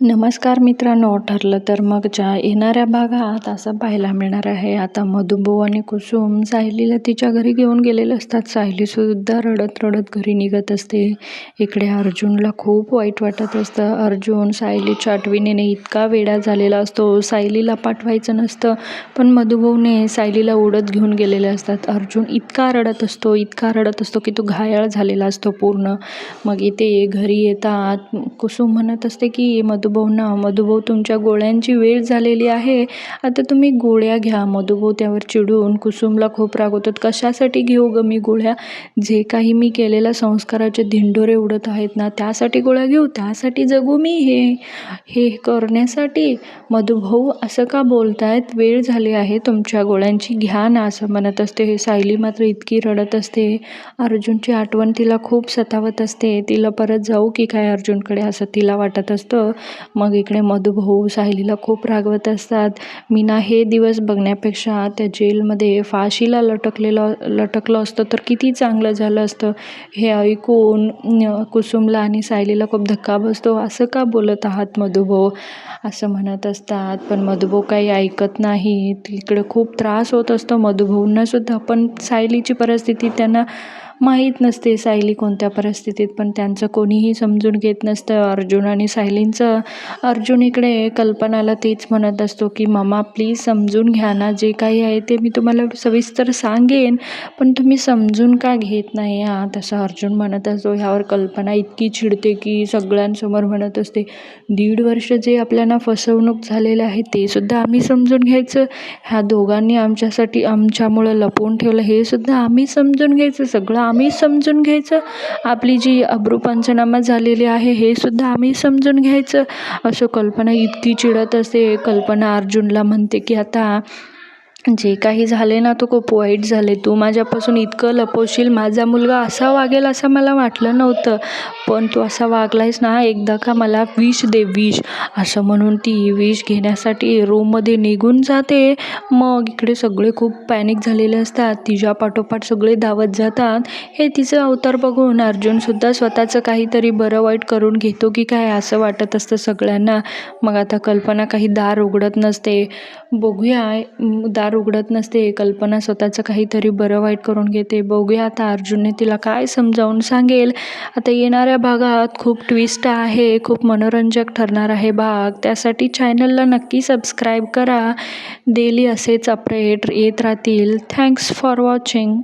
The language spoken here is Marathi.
नमस्कार मित्रांनो ठरलं तर मग ज्या येणाऱ्या भागात असं पाहायला मिळणार आहे. आता मधुभाऊ आणि कुसुम सायलीला तिच्या घरी घेऊन गेलेले असतात. सायलीसुद्धा रडत रडत घरी निघत असते. इकडे अर्जुनला खूप वाईट वाटत असतं. अर्जुन सायलीच्या आठवणीने इतका वेडा झालेला असतो. सायलीला पाठवायचं नसतं पण मधुभाऊने सायलीला ओढत घेऊन गेलेले असतात. अर्जुन इतका रडत असतो इतका रडत असतो की तो घायाळ झालेला असतो पूर्ण. मग इथे घरी येतात. कुसुम म्हणत असते की मधुभाऊंना मधुभाऊ तुमच्या गोळ्यांची वेळ झालेली आहे. आता तुम्ही गोळ्या घ्या. मधुभाऊ त्यावर चिडून कुसुमला खूप रागवतात. कशासाठी घेऊ ग मी गोळ्या? जे काही मी केलेल्या संस्काराचे धिंडोरे उडत आहेत ना त्यासाठी गोळ्या घेऊ? त्यासाठी जगू मी हे हे करण्यासाठी? मधुभाऊ असं का बोलतायत? वेळ झाली आहे तुमच्या गोळ्यांची. घ्या ना असं म्हणत असते. हे सायली मात्र इतकी रडत असते. अर्जुनची आठवण तिला खूप सतावत असते. तिला परत जाऊ की काय अर्जुनकडे? असं तिला वाटत असतं. मग इकडे मधुभाऊ सायलीला खूप रागवत असतात. मीना हे दिवस बघण्यापेक्षा त्या जेलमध्ये फाशीला लटकलेलं लटकलं असतं. तर किती चांगलं झालं असतं हे ऐकून कुसुमला आणि सायलीला खूप धक्का बसतो. असं का बोलत आहात मधुभाऊ? असं म्हणत असतात. पण मधुभाऊ काही ऐकत नाही तिकडे खूप त्रास होत असतो मधुभाऊंनासुद्धा पण सायलीची परिस्थिती त्यांना माहीत नसते सायली कोणत्या परिस्थितीत पण त्यांचं कोणीही समजून घेत नसतं. अर्जुन आणि सायलींचं अर्जुन इकडे कल्पनाला तेच म्हणत असतो की मामा प्लीज समजून घ्या ना जे काही आहे ते मी तुम्हाला सविस्तर सांगेन पण तुम्ही समजून का घेत नाही हा तसं अर्जुन म्हणत असतो. ह्यावर कल्पना इतकी चिडते की सगळ्यांसमोर म्हणत असते दीड वर्ष जे आपल्याला फसवणूक झालेलं आहे ते सुद्धा आम्ही समजून घ्यायचं. ह्या दोघांनी आमच्यासाठी आमच्यामुळं लपवून ठेवलं हे सुद्धा आम्ही समजून घ्यायचं. सगळं आम्ही समजून घ्यायचं. आपली जी अब्रू पंचनामा झालेली आहे हे सुद्धा आम्ही समजून घ्यायचं. असं कल्पना इतकी चिडत असते. कल्पना अर्जुनला म्हणते की आता जे काही झाले ना तो खूप वाईट झाले. तू माझ्यापासून इतकं लपवशील माझा मुलगा असा वागेल असं मला वाटलं नव्हतं. पण तू असा वागलायस ना एकदा का मला विष दे विष. असं म्हणून ती विष घेण्यासाठी रूममध्ये निघून जाते. मग इकडे सगळे खूप पॅनिक झालेले असतात. तिच्या पाठोपाठ सगळे धावत जातात. हे तिचं अवतार बघून अर्जुनसुद्धा स्वतःचं काहीतरी बरं वाईट करून घेतो की काय असं वाटत असतं सगळ्यांना. मग आता कल्पना काही दार उघडत नसते. बघूया दार दार उघडत नसते. कल्पना स्वतःचं काहीतरी बरं वाईट करून घेते. बघूया आता अर्जुनने तिला काय समजावून सांगेल. आता येणाऱ्या भागात खूप ट्विस्ट आहे. खूप मनोरंजक ठरणार आहे भाग. त्यासाठी चॅनलला नक्की सबस्क्राईब करा. डेली असेच अपडेट येत राहतील. Thanks for watching